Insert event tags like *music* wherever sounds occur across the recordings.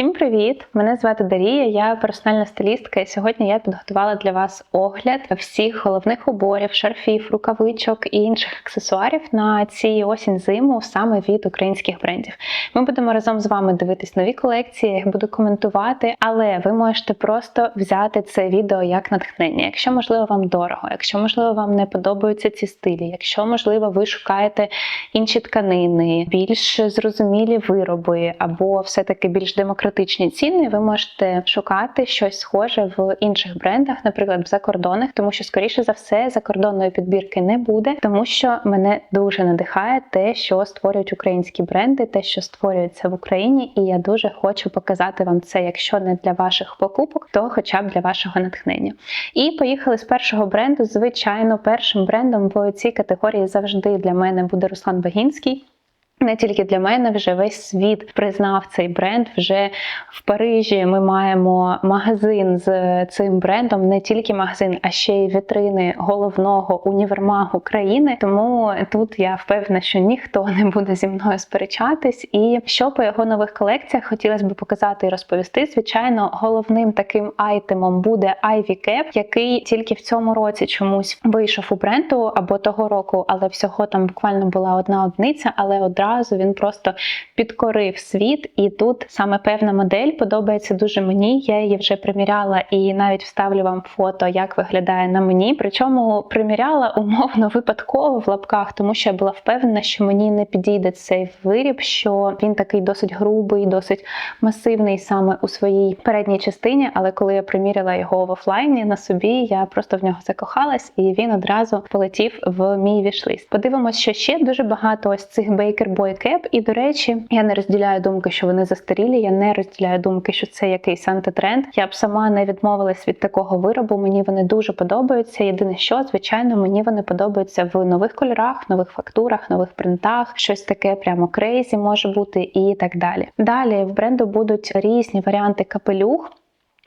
Всім привіт! Мене звати Дарія, я персональна стилістка, і сьогодні я підготувала для вас огляд всіх головних уборів, шарфів, рукавичок і інших аксесуарів на ці осінь зиму саме від українських брендів. Ми будемо разом з вами дивитись нові колекції, їх буду коментувати, але ви можете просто взяти це відео як натхнення. Якщо можливо вам дорого, якщо можливо вам не подобаються ці стилі, якщо можливо ви шукаєте інші тканини, більш зрозумілі вироби або все-таки більш демократичні ціни, ви можете шукати щось схоже в інших брендах, наприклад, в закордонних, тому що, скоріше за все, закордонної підбірки не буде, тому що мене дуже надихає те, що створюють українські бренди, те, що створюється в Україні, і я дуже хочу показати вам це, якщо не для ваших покупок, то хоча б для вашого натхнення. І поїхали з першого бренду. Звичайно, першим брендом в цій категорії завжди для мене буде Руслан Багінський. Не тільки для мене, вже весь світ признав цей бренд. Вже в Парижі ми маємо магазин з цим брендом, не тільки магазин, а ще й вітрини головного універмагу країни. Тому тут я впевнена, що ніхто не буде зі мною сперечатись. І що по його нових колекціях хотілося б показати і розповісти. Звичайно, головним таким айтемом буде Ivy Cap, який тільки в цьому році чомусь вийшов у бренду або того року, але всього там буквально була одна одиниця, але одразу разу він просто підкорив світ, і тут саме певна модель подобається дуже мені. Я її вже приміряла і навіть вставлю вам фото, як виглядає на мені. Причому приміряла умовно випадково в лапках, тому що я була впевнена, що мені не підійде цей виріб, що він такий досить грубий, досить масивний саме у своїй передній частині. Але коли я приміряла його в офлайні на собі, я просто в нього закохалась, і він одразу полетів в мій вішлист. Подивимось, що ще дуже багато ось цих Baker Cap. І, до речі, я не розділяю думки, що вони застарілі. Я не розділяю думки, що це якийсь антитренд. Я б сама не відмовилась від такого виробу. Мені вони дуже подобаються. Єдине, що звичайно, мені вони подобаються в нових кольорах, нових фактурах, нових принтах. Щось таке прямо крейзі може бути і так далі. Далі в бренду будуть різні варіанти капелюх.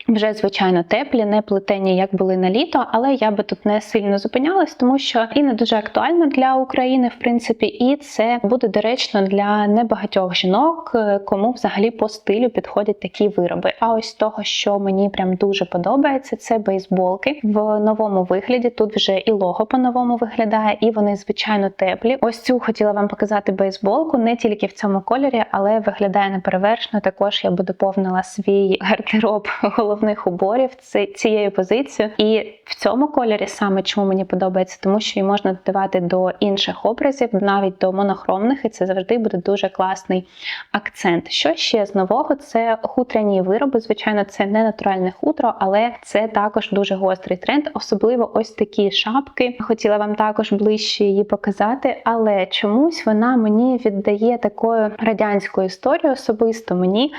Вже, звичайно, теплі, не плетені, як були на літо, але я би тут не сильно зупинялась, тому що і не дуже актуально для України, в принципі, і це буде доречно для небагатьох жінок, е, кому взагалі по стилю підходять такі вироби. А ось того, що мені прям дуже подобається, це бейсболки в новому вигляді. Тут вже і лого по-новому виглядає, і вони, звичайно, теплі. Ось цю хотіла вам показати бейсболку, не тільки в цьому кольорі, але виглядає неперевершено. Також я би доповнила свій гардероб *laughs* головних уборів цією позицією. І в цьому кольорі саме чому мені подобається, тому що її можна додавати до інших образів, навіть до монохромних, і це завжди буде дуже класний акцент. Що ще з нового? Це хутряні вироби. Звичайно, це не натуральне хутро, але це також дуже гострий тренд, особливо ось такі шапки. Хотіла вам також ближче її показати, але чомусь вона мені віддає такою радянською історією особисто мені.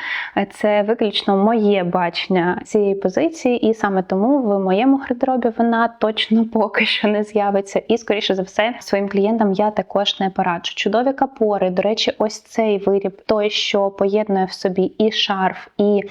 Це виключно моє бачення цієї позиції, і саме тому в моєму гардеробі вона точно поки що не з'явиться. І, скоріше за все, своїм клієнтам я також не пораджу. Чудові капори. До речі, ось цей виріб, той, що поєднує в собі і шарф, і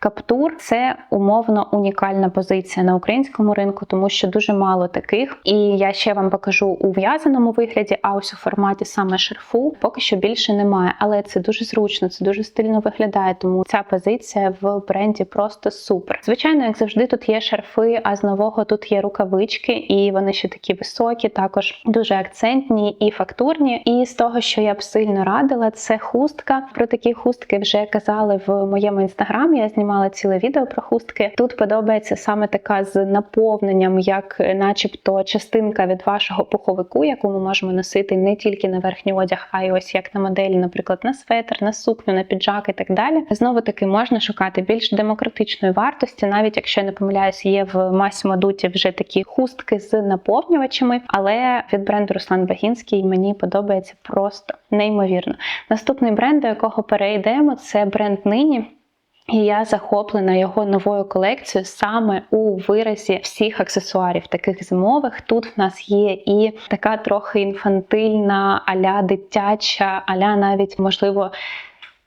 каптур, це умовно унікальна позиція на українському ринку, тому що дуже мало таких. І я ще вам покажу у в'язаному вигляді, а ось у форматі саме шарфу поки що більше немає. Але це дуже зручно, це дуже стильно виглядає. Тому ця позиція в бренді просто супер. Звичайно, як завжди, тут є шарфи, а з нового тут є рукавички, і вони ще такі високі, також дуже акцентні і фактурні. І з того, що я б сильно радила, це хустка. Про такі хустки вже казали в моєму інстаграмі. Я знімала ціле відео про хустки. Тут подобається саме така з наповненням, як, начебто, частинка від вашого пуховику, яку ми можемо носити не тільки на верхній одяг, а й ось як на моделі, наприклад, на светр, на сукню, на піджак і так далі. Знову таки можна шукати більш демократичної вартості, навіть якщо я не помиляюсь, є в масі мадуті вже такі хустки з наповнювачами, але від бренду Руслан Багінський мені подобається просто неймовірно. Наступний бренд, до якого перейдемо, це бренд нині. І я захоплена його новою колекцією саме у виразі всіх аксесуарів, таких зимових. Тут в нас є і така трохи інфантильна, аля дитяча, аля навіть можливо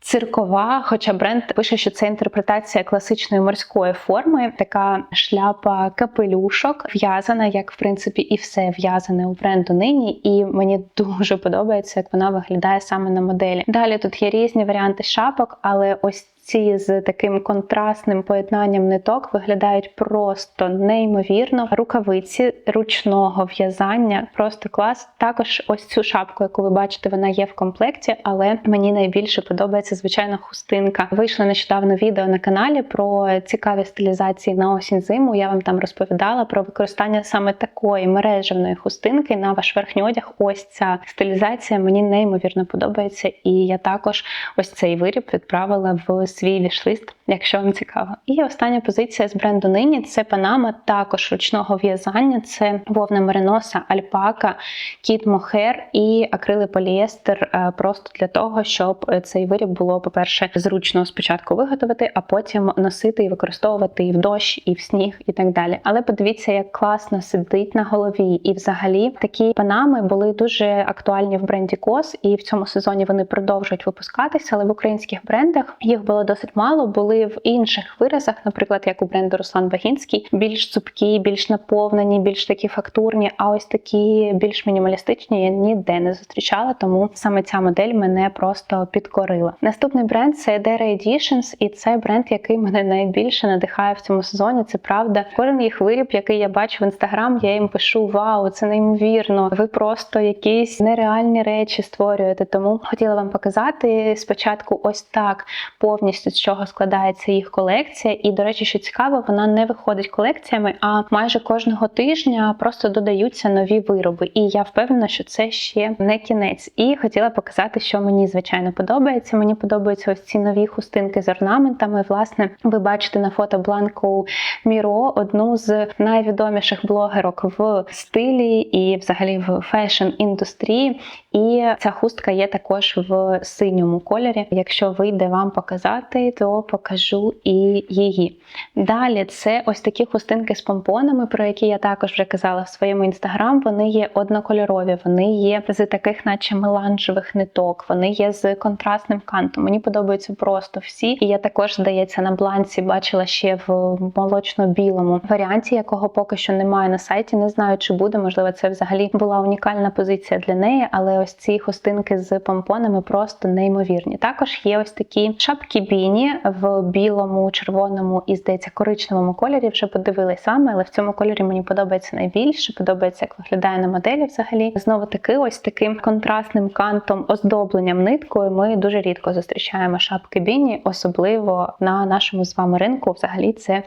циркова, хоча бренд пише, що це інтерпретація класичної морської форми, така шляпа капелюшок, в'язана, як в принципі і все в'язане у бренду нині. І мені дуже подобається, як вона виглядає саме на моделі. Далі тут є різні варіанти шапок, але ось ці з таким контрастним поєднанням ниток виглядають просто неймовірно. Рукавиці ручного в'язання, просто клас. Також ось цю шапку, яку ви бачите, вона є в комплекті, але мені найбільше подобається звичайно хустинка. Вийшло нещодавно відео на каналі про цікаві стилізації на осінь зиму. Я вам там розповідала про використання саме такої мережевної хустинки на ваш верхній одяг. Ось ця стилізація мені неймовірно подобається, і я також ось цей виріб відправила в свій вішлист, якщо вам цікаво. І остання позиція з бренду нині це панама, також ручного в'язання. Це вовна мериноса, альпака, кіт мохер і акрили поліестер е, просто для того, щоб цей виріб було, по-перше, зручно спочатку виготовити, а потім носити і використовувати і в дощ, і в сніг, і так далі. Але подивіться, як класно сидить на голові. І взагалі такі панами були дуже актуальні в бренді Кос, і в цьому сезоні вони продовжують випускатися, але в українських брендах їх було досить мало. Були в інших виразах, наприклад, як у бренду Руслан Багінський, більш цупкі, більш наповнені, більш такі фактурні. А ось такі більш мінімалістичні я ніде не зустрічала, тому саме ця модель мене просто підкорила. Наступний бренд це Dera Editions, і це бренд, який мене найбільше надихає в цьому сезоні. Це правда. Кожен їх виріб, який я бачу в інстаграм, я їм пишу: Вау, це неймовірно! Ви просто якісь нереальні речі створюєте. Тому хотіла вам показати спочатку, ось так повністю з чого складається їх колекція. І, до речі, що цікаво, вона не виходить колекціями, а майже кожного тижня просто додаються нові вироби. І я впевнена, що це ще не кінець. І хотіла показати, що мені звичайно подобається. Мені подобаються ось ці нові хустинки з орнаментами. Власне, ви бачите на фото Бланку Міро, одну з найвідоміших блогерок в стилі і, взагалі, в фешн індустрії. І ця хустка є також в синьому кольорі. Якщо вийде вам показати, то покажу і її. Далі це ось такі хустинки з помпонами, про які я також вже казала в своєму інстаграм. Вони є однокольорові, вони є з таких, наче меланжевих ниток, вони є з контрастним кантом. Мені подобаються просто всі. І я також, здається, на бланці бачила ще в молочно-білому варіанті, якого поки що немає на сайті. Не знаю, чи буде, можливо, це взагалі була унікальна позиція для неї, але ось ці хустинки з помпонами просто неймовірні. Також є ось такі шапки біні в білому, червоному і, здається, коричневому кольорі. Вже подивилась саме, але в цьому кольорі мені подобається найбільше. Подобається, як виглядає на моделі взагалі. Знову таки, ось таким контрастним кантом, оздобленням ниткою. Ми дуже рідко зустрічаємо шапки біні, особливо на нашому з вами ринку. Взагалі, це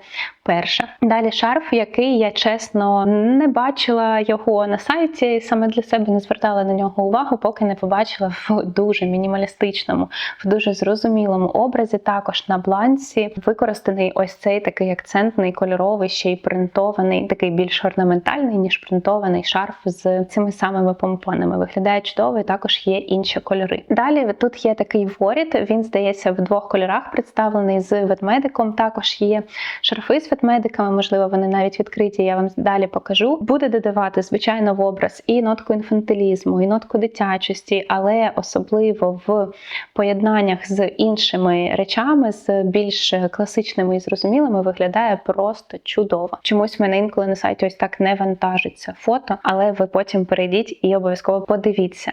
перше. Далі шарф, який я чесно не бачила його на сайті, саме для себе не звертала на нього увагу, поки не побачила в дуже мінімалістичному, в дуже зрозумілому образі. Також на бланці використаний ось цей такий акцентний кольоровий, ще й принтований, такий більш орнаментальний, ніж принтований шарф з цими самими помпонами. Виглядає чудово, і також є інші кольори. Далі тут є такий воріт, він здається в двох кольорах представлений з ведмедиком. Також є шарфи з ведмедиками, можливо, вони навіть відкриті. Я вам далі покажу. Буде додавати, звичайно, в образ і нотку інфантилізму, і нотку дитячості, але особливо в поєднаннях з іншими речами, з більш класичними і зрозумілими, виглядає просто чудово. Чомусь в мене інколи на сайті ось так не вантажиться фото, але ви потім перейдіть і обов'язково подивіться.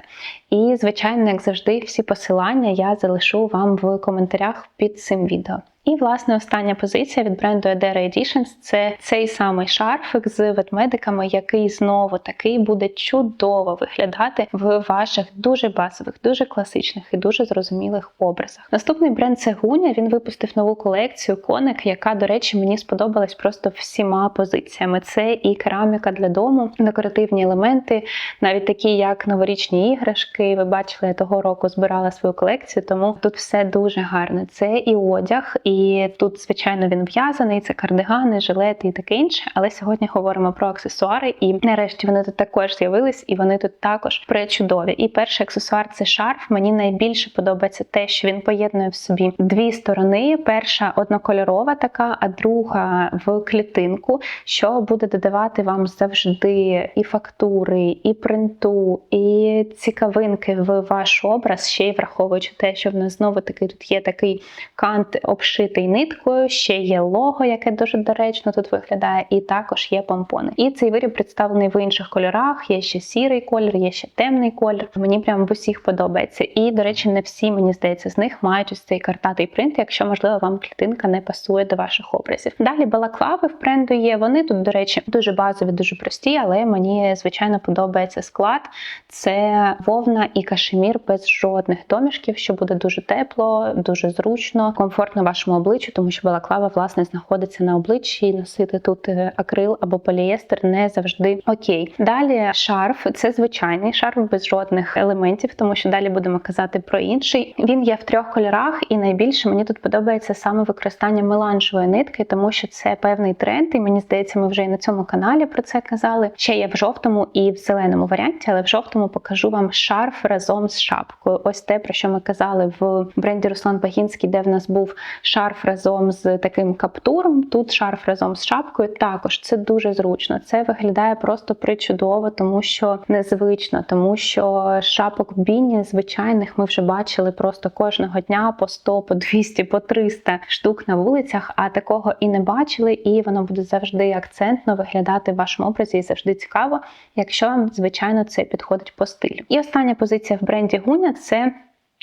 І, звичайно, як завжди, всі посилання я залишу вам в коментарях під цим відео. І, власне, остання позиція від бренду Edera Editions – це цей самий шарфик з ведмедиками, який знову таки буде чудово виглядати в ваших дуже базових, дуже класичних і дуже зрозумілих образах. Наступний бренд це Гуня. Він випустив нову колекцію коник, яка, до речі, мені сподобалась просто всіма позиціями. Це і кераміка для дому, декоративні елементи, навіть такі, як новорічні іграшки. Ви бачили, я того року збирала свою колекцію, тому тут все дуже гарне. Це і одяг. і і тут, звичайно, він в'язаний, це кардигани, жилети і таке інше. Але сьогодні говоримо про аксесуари, і нарешті вони тут також з'явились, і вони тут також пречудові. І перший аксесуар це шарф. Мені найбільше подобається те, що він поєднує в собі дві сторони: перша однокольорова, така, а друга в клітинку, що буде додавати вам завжди і фактури, і принту, і цікавинки в ваш образ, ще й враховуючи те, що в нас знову таки тут є такий кант обшит зшитий ниткою, ще є лого, яке дуже доречно тут виглядає, і також є помпони. І цей виріб представлений в інших кольорах. Є ще сірий колір, є ще темний колір. Мені прям в усіх подобається. І, до речі, не всі, мені здається, з них мають ось цей картатий принт, якщо, можливо, вам клітинка не пасує до ваших образів. Далі балаклави в бренду є. Вони тут, до речі, дуже базові, дуже прості, але мені, звичайно, подобається склад. Це вовна і кашемір без жодних домішків, що буде дуже тепло, дуже зручно, комфортно вашому обличчю, тому що балаклава, власне, знаходиться на обличчі, і носити тут е, акрил або полієстер не завжди окей. Далі шарф це звичайний шарф без жодних елементів, тому що далі будемо казати про інший. Він є в трьох кольорах, і найбільше мені тут подобається саме використання меланжевої нитки, тому що це певний тренд, і мені здається, ми вже і на цьому каналі про це казали. Ще є в жовтому і в зеленому варіанті, але в жовтому покажу вам шарф разом з шапкою. Ось те, про що ми казали в бренді Руслан Багінський, де в нас був шарф разом з таким каптуром. Тут шарф разом з шапкою. Також це дуже зручно. Це виглядає просто причудово, тому що незвично, тому що шапок біні звичайних ми вже бачили просто кожного дня по 100, по 200, по 300 штук на вулицях. А такого і не бачили, і воно буде завжди акцентно виглядати в вашому образі і завжди цікаво, якщо вам, звичайно, це підходить по стилю. І остання позиція в бренді Гуня це.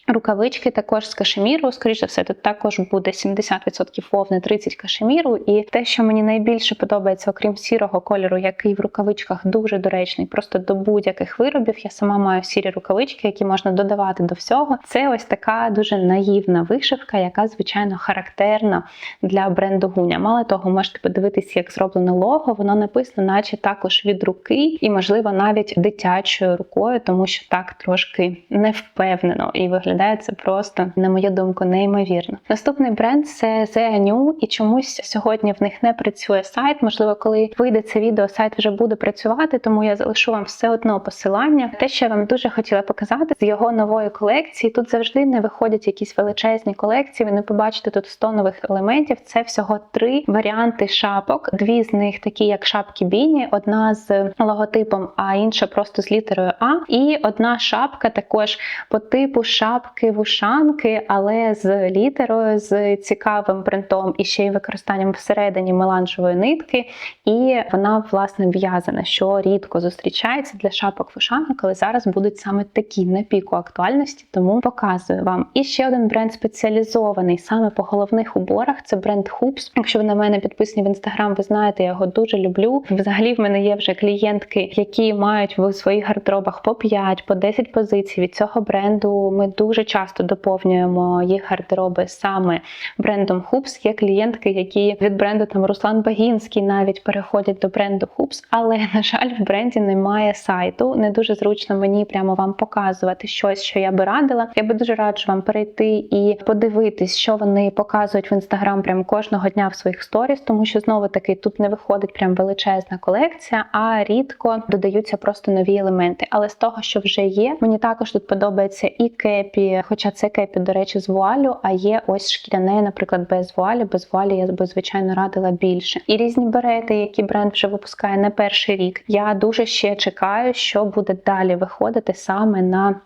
Рукавички також з кашеміру, скоріше все, тут також буде 70% вовни, 30% кашеміру. І те, що мені найбільше подобається, окрім сірого кольору, який в рукавичках дуже доречний, просто до будь-яких виробів. Я сама маю сірі рукавички, які можна додавати до всього. Це ось така дуже наївна вишивка, яка, звичайно, характерна для бренду Гуня. Мало того, можете подивитися, як зроблено лого, воно написано, наче також від руки, і, можливо, навіть дитячою рукою, тому що так трошки невпевнено і виглядає виглядає це просто, на мою думку, неймовірно. Наступний бренд це The і чомусь сьогодні в них не працює сайт. Можливо, коли вийде це відео, сайт вже буде працювати, тому я залишу вам все одно посилання. Те, що я вам дуже хотіла показати з його нової колекції. Тут завжди не виходять якісь величезні колекції. Ви не побачите тут 100 нових елементів. Це всього три варіанти шапок. Дві з них такі, як шапки Біні, одна з логотипом, а інша просто з літерою А. І одна шапка також по типу шапки шапки, вушанки, але з літерою, з цікавим принтом і ще й використанням всередині меланжевої нитки. І вона, власне, в'язана, що рідко зустрічається для шапок вушанок, але зараз будуть саме такі на піку актуальності, тому показую вам. І ще один бренд спеціалізований саме по головних уборах це бренд Hoops. Якщо ви на мене підписані в інстаграм, ви знаєте, я його дуже люблю. Взагалі, в мене є вже клієнтки, які мають в своїх гардеробах по 5, по 10 позицій від цього бренду. Ми дуже дуже часто доповнюємо їх гардероби саме брендом Hoops. Є клієнтки, які від бренду там Руслан Багінський навіть переходять до бренду Hoops, але, *laughs* на жаль, в бренді немає сайту. Не дуже зручно мені прямо вам показувати щось, що я би радила. Я би дуже раджу вам перейти і подивитись, що вони показують в інстаграм прямо кожного дня в своїх сторіс, тому що знову таки тут не виходить прям величезна колекція, а рідко додаються просто нові елементи. Але з того, що вже є, мені також тут подобається і кепі кепі, хоча це кепі, до речі, з вуалю, а є ось шкіряне, наприклад, без вуалі. Без вуалі я би, звичайно, радила більше. І різні берети, які бренд вже випускає не перший рік. Я дуже ще чекаю, що буде далі виходити саме на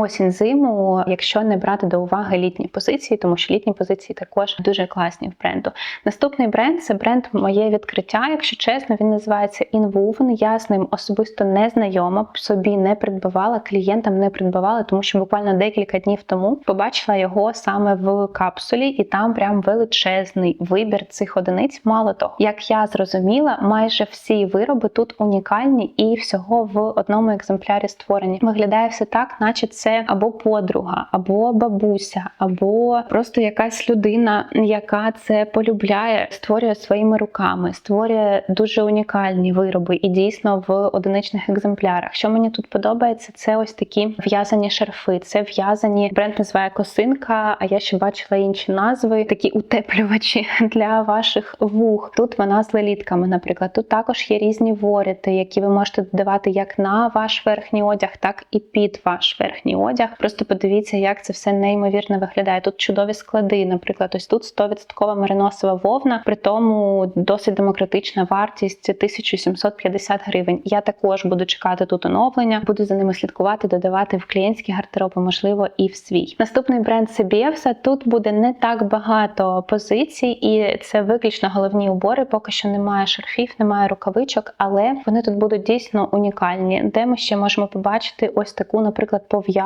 Осінь зиму, якщо не брати до уваги літні позиції, тому що літні позиції також дуже класні в бренду. Наступний бренд це бренд моє відкриття. Якщо чесно, він називається Inwoven. Я з ним особисто не знайома, собі не придбавала, клієнтам не придбавала, тому що буквально декілька днів тому побачила його саме в капсулі, і там прям величезний вибір цих одиниць. Мало того, як я зрозуміла, майже всі вироби тут унікальні і всього в одному екземплярі створені. Виглядає все так, наче це або подруга, або бабуся, або просто якась людина, яка це полюбляє, створює своїми руками, створює дуже унікальні вироби і дійсно в одиничних екземплярах. Що мені тут подобається, це ось такі в'язані шарфи. Це в'язані бренд називає косинка. А я ще бачила інші назви, такі утеплювачі *laughs* для ваших вух. Тут вона з лелітками, наприклад. Тут також є різні воріти, які ви можете додавати як на ваш верхній одяг, так і під ваш верхній верхній одяг. Просто подивіться, як це все неймовірно виглядає. Тут чудові склади. Наприклад, ось тут 100% мериносова вовна, при тому досить демократична вартість 1750 гривень. Я також буду чекати тут оновлення, буду за ними слідкувати, додавати в клієнтські гардероби, можливо, і в свій. Наступний бренд це Біевса. Тут буде не так багато позицій, і це виключно головні убори. Поки що немає шарфів, немає рукавичок, але вони тут будуть дійсно унікальні. Де ми ще можемо побачити ось таку, наприклад, пов'язку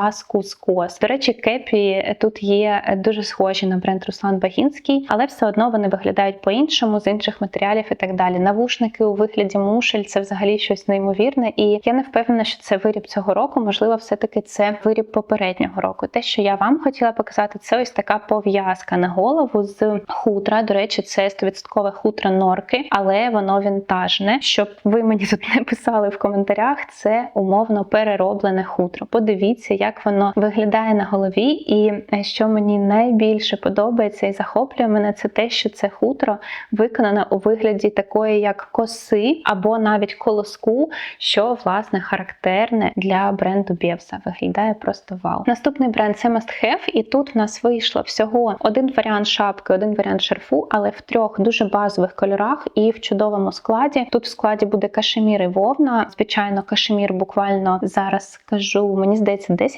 з кос. До речі, кепі тут є дуже схожі на бренд Руслан Багінський, але все одно вони виглядають по-іншому з інших матеріалів і так далі. Навушники у вигляді мушель це взагалі щось неймовірне, і я не впевнена, що це виріб цього року. Можливо, все-таки це виріб попереднього року. Те, що я вам хотіла показати, це ось така пов'язка на голову з хутра. До речі, це 100% хутра норки, але воно вінтажне. Щоб ви мені тут *laughs* не писали в коментарях, це умовно перероблене хутро. Подивіться, як воно виглядає на голові, і е, що мені найбільше подобається і захоплює мене, це те, що це хутро виконане у вигляді такої, як коси, або навіть колоску, що власне характерне для бренду Бєвса. Виглядає просто вау. Наступний бренд це Must Have, і тут в нас вийшло всього один варіант шапки, один варіант шарфу, але в трьох дуже базових кольорах і в чудовому складі. Тут в складі буде кашемір і вовна. Звичайно, кашемір буквально зараз скажу, мені здається, 10%,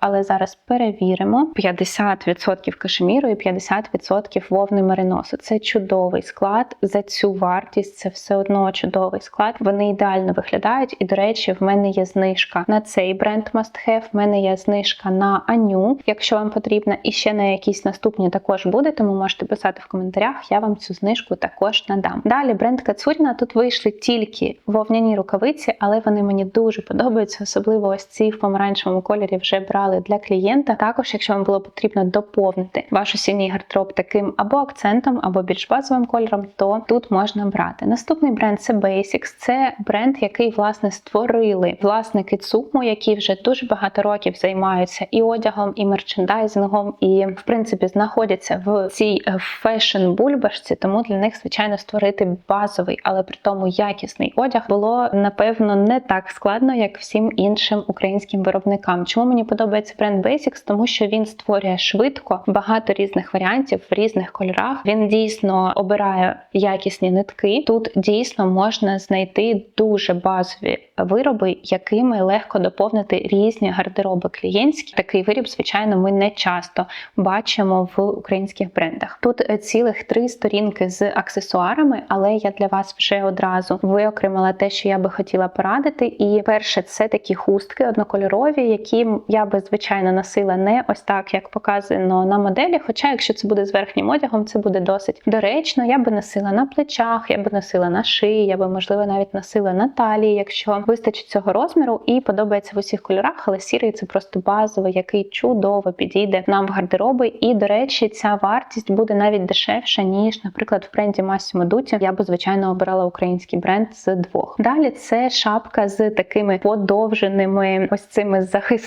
але зараз перевіримо: 50% кашеміру і 50% вовни мериносу. Це чудовий склад. За цю вартість це все одно чудовий склад. Вони ідеально виглядають. І, до речі, в мене є знижка на цей бренд Must Have, В мене є знижка на Аню, якщо вам потрібна, і ще на якісь наступні також буде. Тому можете писати в коментарях. Я вам цю знижку також надам. Далі бренд Кацуріна. Тут вийшли тільки вовняні рукавиці, але вони мені дуже подобаються, особливо ось ці в помаранчевому кольорі вже брали для клієнта. Також, якщо вам було потрібно доповнити ваш осінній гардероб таким або акцентом, або більш базовим кольором, то тут можна брати. Наступний бренд це Basics. Це бренд, який власне створили власники ЦУКМу, які вже дуже багато років займаються і одягом, і мерчендайзингом, і в принципі знаходяться в цій фешн бульбашці. Тому для них, звичайно, створити базовий, але при тому якісний одяг було напевно не так складно, як всім іншим українським виробникам. Чому мені подобається бренд Basics? Тому що він створює швидко багато різних варіантів в різних кольорах. Він дійсно обирає якісні нитки. Тут дійсно можна знайти дуже базові вироби, якими легко доповнити різні гардероби клієнтські. Такий виріб, звичайно, ми не часто бачимо в українських брендах. Тут цілих три сторінки з аксесуарами, але я для вас вже одразу виокремила те, що я би хотіла порадити. І перше, це такі хустки однокольорові, які я би звичайно носила не ось так, як показано на моделі. Хоча, якщо це буде з верхнім одягом, це буде досить доречно. Я би носила на плечах, я би носила на шиї, я би можливо навіть носила на талії, якщо вистачить цього розміру і подобається в усіх кольорах, але сірий це просто базовий, який чудово підійде нам в гардероби. І, до речі, ця вартість буде навіть дешевша, ніж, наприклад, в бренді Massimo Dutti. Я би, звичайно, обирала український бренд з двох. Далі це шапка з такими подовженими ось цими захисними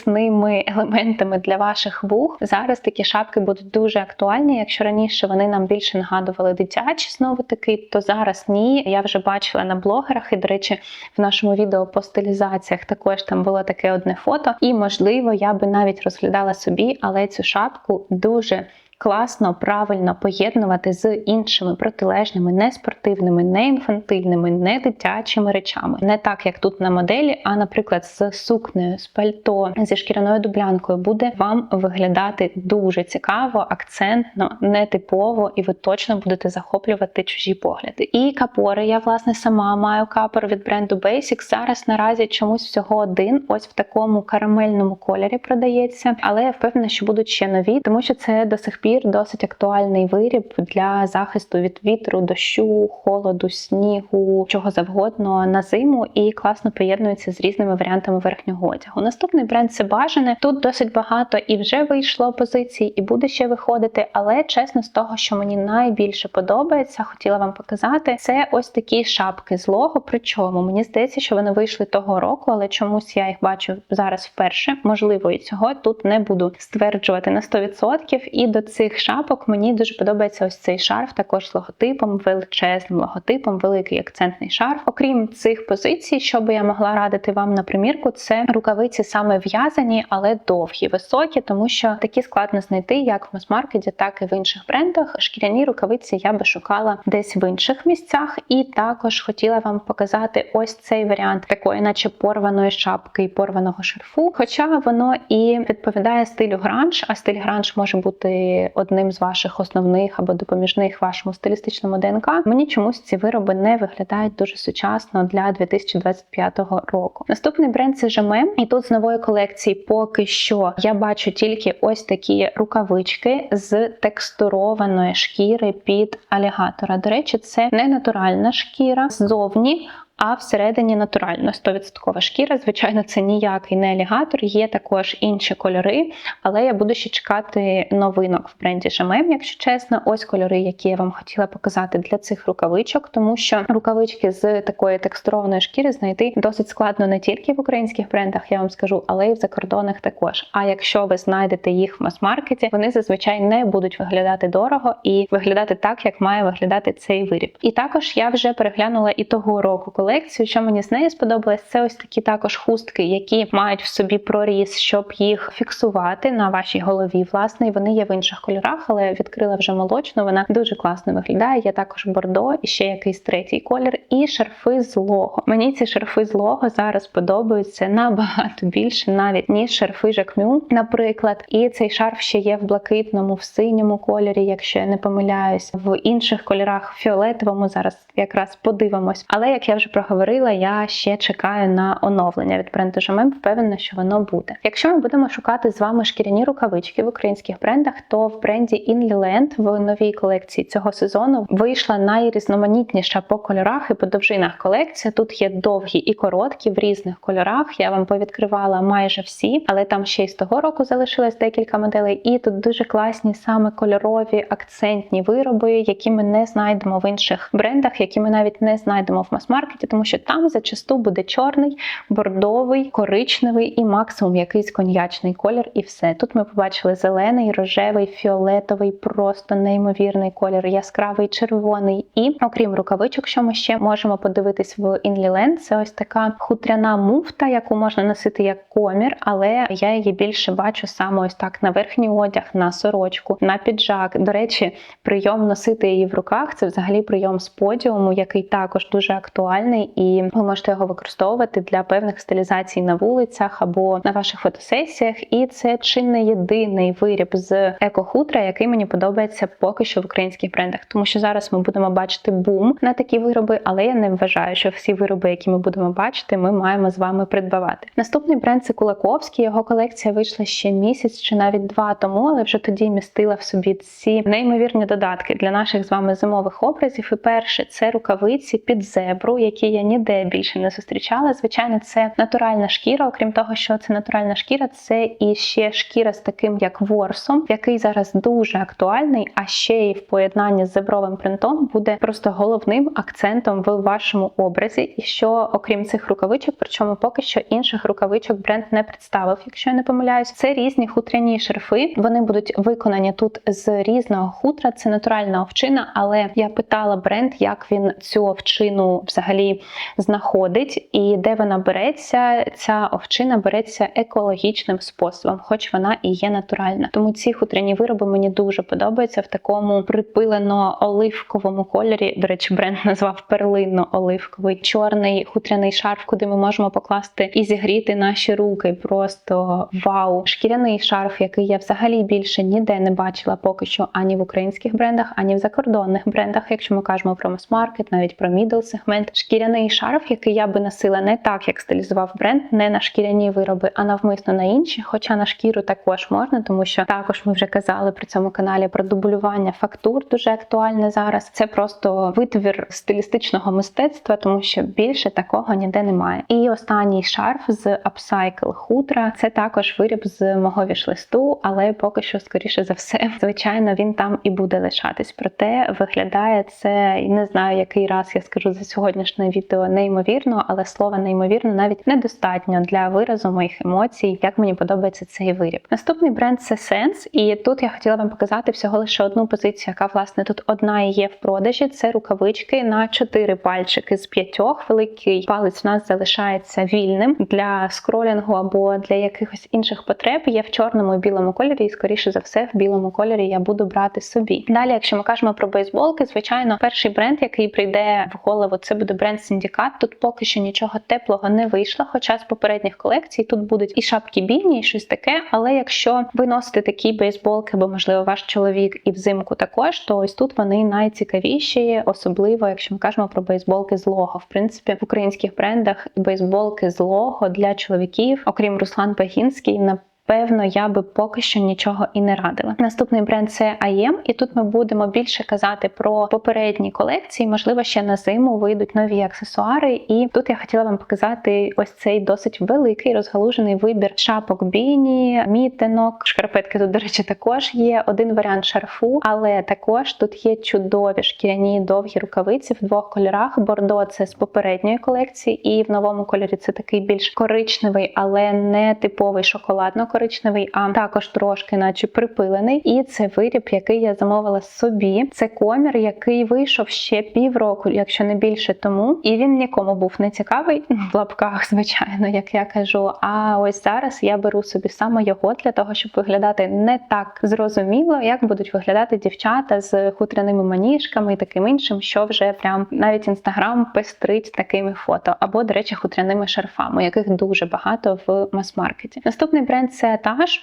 елементами для ваших вух. Зараз такі шапки будуть дуже актуальні. Якщо раніше вони нам більше нагадували дитячі, знову таки, то зараз ні. Я вже бачила на блогерах, і, до речі, в нашому відео по стилізаціях також там було таке одне фото. І, можливо, я би навіть розглядала собі, але цю шапку дуже класно, правильно поєднувати з іншими протилежними, не спортивними, не інфантильними, не дитячими речами. Не так, як тут на моделі, а, наприклад, з сукнею, з пальто, зі шкіряною дублянкою буде вам виглядати дуже цікаво, акцентно, нетипово, і ви точно будете захоплювати чужі погляди. І капори я, власне, сама маю капор від бренду Basics. Зараз наразі чомусь всього один, ось в такому карамельному кольорі продається, але я впевнена, що будуть ще нові, тому що це до сих пір досить актуальний виріб для захисту від вітру, дощу, холоду, снігу, чого завгодно на зиму, і класно поєднується з різними варіантами верхнього одягу. Наступний бренд це бажане. Тут досить багато і вже вийшло позицій, і буде ще виходити. Але чесно, з того, що мені найбільше подобається, хотіла вам показати, це ось такі шапки з лого. Причому мені здається, що вони вийшли того року, але чомусь я їх бачу зараз вперше. Можливо, і цього тут не буду стверджувати на 100%. І до цих шапок мені дуже подобається ось цей шарф, також з логотипом, величезним логотипом, великий акцентний шарф. Окрім цих позицій, що би я могла радити вам на примірку, це рукавиці саме в'язані, але довгі, високі, тому що такі складно знайти як в мас-маркеті, так і в інших брендах. Шкіряні рукавиці я би шукала десь в інших місцях, і також хотіла вам показати ось цей варіант такої, наче порваної шапки і порваного шарфу. Хоча воно і відповідає стилю гранж, а стиль гранж може бути одним з ваших основних або допоміжних вашому стилістичному ДНК. Мені чомусь ці вироби не виглядають дуже сучасно для 2025 року. Наступний бренд це Жемем, і тут з нової колекції поки що я бачу тільки ось такі рукавички з текстурованої шкіри під алігатора. До речі, це не натуральна шкіра ззовні. А всередині натурально 100% шкіра. Звичайно, це ніякий не алігатор, є також інші кольори, але я буду ще чекати новинок в бренді Шамем, якщо чесно. Ось кольори, які я вам хотіла показати для цих рукавичок, тому що рукавички з такої текстурованої шкіри знайти досить складно не тільки в українських брендах, я вам скажу, але й в закордонних також. А якщо ви знайдете їх в мас-маркеті, вони зазвичай не будуть виглядати дорого і виглядати так, як має виглядати цей виріб. І також я вже переглянула і того року колекцію. Що мені з нею сподобалось, це ось такі також хустки, які мають в собі проріз, щоб їх фіксувати на вашій голові. Власне, і вони є в інших кольорах, але відкрила вже молочну. Вона дуже класно виглядає. Є також бордо і ще якийсь третій колір, і шарфи з лого. Мені ці шарфи з лого зараз подобаються набагато більше, навіть ніж шарфи Жакмю, наприклад. І цей шарф ще є в блакитному, в синьому кольорі, якщо я не помиляюсь, в інших кольорах фіолетовому. Зараз якраз подивимось. Але як я вже проговорила, я ще чекаю на оновлення від бренду Жамем, впевнена, що воно буде. Якщо ми будемо шукати з вами шкіряні рукавички в українських брендах, то в бренді Inliland в новій колекції цього сезону вийшла найрізноманітніша по кольорах і по довжинах колекція. Тут є довгі і короткі в різних кольорах. Я вам повідкривала майже всі, але там ще й з того року залишилось декілька моделей. І тут дуже класні саме кольорові акцентні вироби, які ми не знайдемо в інших брендах, які ми навіть не знайдемо в мас-маркеті, тому що там зачасту буде чорний, бордовий, коричневий і максимум якийсь коньячний колір, і все. Тут ми побачили зелений, рожевий, фіолетовий, просто неймовірний колір, яскравий червоний. І окрім рукавичок, що ми ще можемо подивитись в Inliland, це ось така хутряна муфта, яку можна носити як комір, але я її більше бачу саме ось так на верхній одяг, на сорочку, на піджак. До речі, прийом носити її в руках це взагалі прийом з подіуму, який також дуже актуальний, і ви можете його використовувати для певних стилізацій на вулицях або на ваших фотосесіях. І це чи не єдиний виріб з екохутра, який мені подобається поки що в українських брендах, тому що зараз ми будемо бачити бум на такі вироби, але я не вважаю, що всі вироби, які ми будемо бачити, ми маємо з вами придбавати. Наступний бренд це Кулаковський. Його колекція вийшла ще місяць чи навіть два тому, але вже тоді містила в собі ці неймовірні додатки для наших з вами зимових образів. І перше це рукавиці під зебру, які я ніде більше не зустрічала. Звичайно, це натуральна шкіра. Окрім того, що це натуральна шкіра, це і ще шкіра з таким як ворсом, який зараз дуже актуальний, а ще й в поєднанні з зебровим принтом буде просто головним акцентом в вашому образі. І що, окрім цих рукавичок, причому поки що інших рукавичок бренд не представив, якщо я не помиляюсь, це різні хутряні шарфи. Вони будуть виконані тут з різного хутра. Це натуральна овчина, але я питала бренд, як він цю овчину взагалі знаходить і де вона береться. Ця овчина береться екологічним способом, хоч вона і є натуральна. Тому ці хутряні вироби мені дуже подобаються в такому припилено-оливковому кольорі. До речі, бренд *laughs* назвав перлинно-оливковий чорний хутряний шарф, куди ми можемо покласти і зігріти наші руки. Просто вау! Шкіряний шарф, який я взагалі більше ніде не бачила поки що ані в українських брендах, ані в закордонних брендах, якщо ми кажемо про мас-маркет, навіть про мідл сегмент. Шкіряний шарф, який я би носила не так, як стилізував бренд, не на шкіряні вироби, а навмисно на інші. Хоча на шкіру також можна, тому що також ми вже казали при цьому каналі про дублювання фактур, дуже актуальне зараз. Це просто витвір стилістичного мистецтва, тому що більше такого ніде немає. І останній шарф з Upcycle хутра. Це також виріб з мого вішлисту, але поки що, скоріше за все, *laughs* звичайно, він там і буде лишатись. Проте виглядає це не знаю, який раз я скажу за сьогоднішнє відео неймовірно, але слова неймовірно навіть недостатньо для виразу моїх емоцій, як мені подобається цей виріб. Наступний бренд це Sense, і тут я хотіла вам показати всього лише одну позицію, яка власне тут одна і є в продажі. Це рукавички на 4 пальчики з п'ятьох. Великий палець в нас залишається вільним для скролінгу або для якихось інших потреб. Є в чорному і білому кольорі, і скоріше за все, в білому кольорі я буду брати собі. Далі, якщо ми кажемо про бейсболки, звичайно, перший бренд, який прийде в голову, це буде бренд Синдикат. Тут поки що нічого теплого не вийшло. Хоча з попередніх колекцій тут будуть і шапки біні, і щось таке. Але якщо ви носите такі бейсболки, або можливо ваш чоловік і взимку також, то ось тут вони найцікавіші, особливо якщо ми кажемо про бейсболки з лого. В принципі, в українських брендах бейсболки з лого для чоловіків, окрім Руслан Пагінський, на Певно, я би поки що нічого і не радила. Наступний бренд це IM, і тут ми будемо більше казати про попередні колекції. Можливо, ще на зиму вийдуть нові аксесуари. І тут я хотіла вам показати ось цей досить великий розгалужений вибір шапок біні, мітинок. Шкарпетки тут, до речі, також є один варіант шарфу, але також тут є чудові шкіряні довгі рукавиці в двох кольорах. Бордо це з попередньої колекції, і в новому кольорі це такий більш коричневий, але не типовий шоколадно коричневий, а також трошки, наче припилений. І це виріб, який я замовила собі. Це комір, який вийшов ще півроку, якщо не більше тому. І він нікому був не цікавий *laughs* в лапках, звичайно, як я кажу. А ось зараз я беру собі саме його для того, щоб виглядати не так зрозуміло, як будуть виглядати дівчата з хутряними маніжками і таким іншим, що вже прям навіть інстаграм пестрить такими фото, або, до речі, хутряними шарфами, яких дуже багато в мас-маркеті. Наступний бренд це Таж.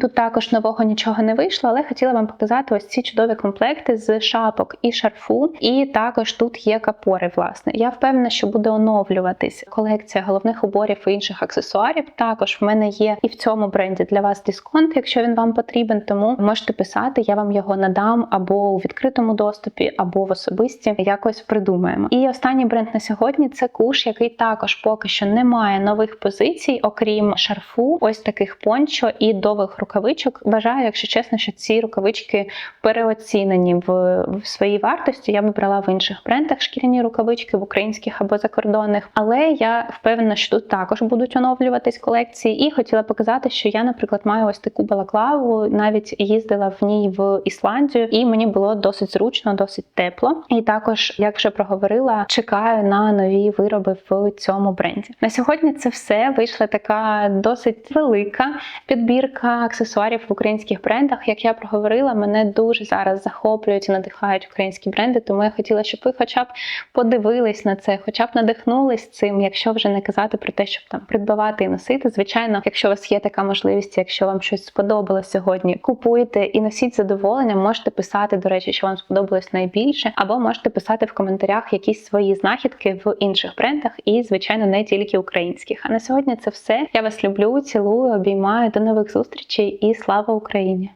Тут також нового нічого не вийшло, але хотіла вам показати ось ці чудові комплекти з шапок і шарфу. І також тут є капори. Власне, я впевнена, що буде оновлюватись колекція головних уборів і інших аксесуарів. Також в мене є і в цьому бренді для вас дисконт, якщо він вам потрібен. Тому можете писати, я вам його надам або у відкритому доступі, або в особисті. Якось придумаємо. І останній бренд на сьогодні це куш, який також поки що не має нових позицій, окрім шарфу, ось таких пончо і довгих рукавичок. Вважаю, якщо чесно, що ці рукавички переоцінені в, в своїй вартості. Я би брала в інших брендах шкіряні рукавички, в українських або закордонних. Але я впевнена, що тут також будуть оновлюватись колекції. І хотіла показати, що я, наприклад, маю ось таку балаклаву, навіть їздила в ній в Ісландію, і мені було досить зручно, досить тепло. І також, як вже проговорила, чекаю на нові вироби в цьому бренді. На сьогодні це все вийшла така досить велика підбірка аксесуарів в українських брендах. Як я проговорила, мене дуже зараз захоплюють і надихають українські бренди. Тому я хотіла, щоб ви, хоча б подивились на це, хоча б надихнулись цим, якщо вже не казати про те, щоб там придбавати і носити. Звичайно, якщо у вас є така можливість, якщо вам щось сподобалось сьогодні, купуйте і носіть задоволення. Можете писати, до речі, що вам сподобалось найбільше, або можете писати в коментарях якісь свої знахідки в інших брендах, і звичайно не тільки українських. А на сьогодні це все. Я вас люблю, цілую, обіймаю. До нових зустрічей і слава Україні!